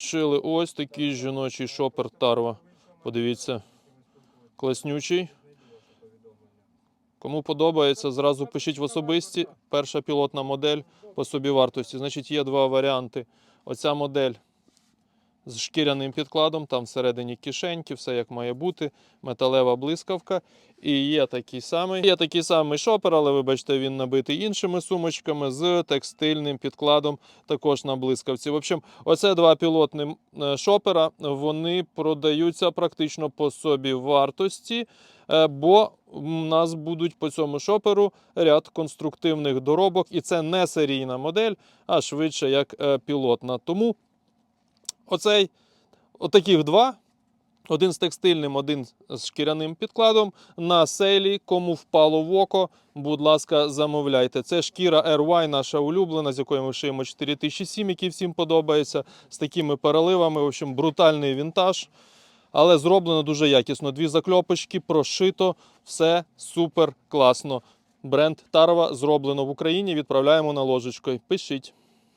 Шили ось такий жіночий шопер Тарва. Подивіться, класнючий. Кому подобається, зразу пишіть в особисті. Перша пілотна модель по собі вартості. Значить, є два варіанти. Оця модель з шкіряним підкладом, там всередині кишеньки, все як має бути, металева блискавка. І є такий самий. Є такий самий шопер, але вибачте, він набитий іншими сумочками з текстильним підкладом, також на блискавці. В общем, оце два пілотні е, шопера. Вони продаються практично по собі вартості. Е, Бо у нас будуть по цьому шоперу ряд конструктивних доробок, і це не серійна модель, а швидше як е, пілотна. Тому оцей, отаких два. Один з текстильним, один з шкіряним підкладом. На сейлі, кому впало в око, будь ласка, замовляйте. Це шкіра RY, наша улюблена, з якої ми шиємо 4007, який всім подобається, з такими переливами. В общем, брутальний вінтаж. Але зроблено дуже якісно. Дві закльопочки, прошито, все супер класно. Бренд Тарва зроблено в Україні. Відправляємо на ложечкою. Пишіть.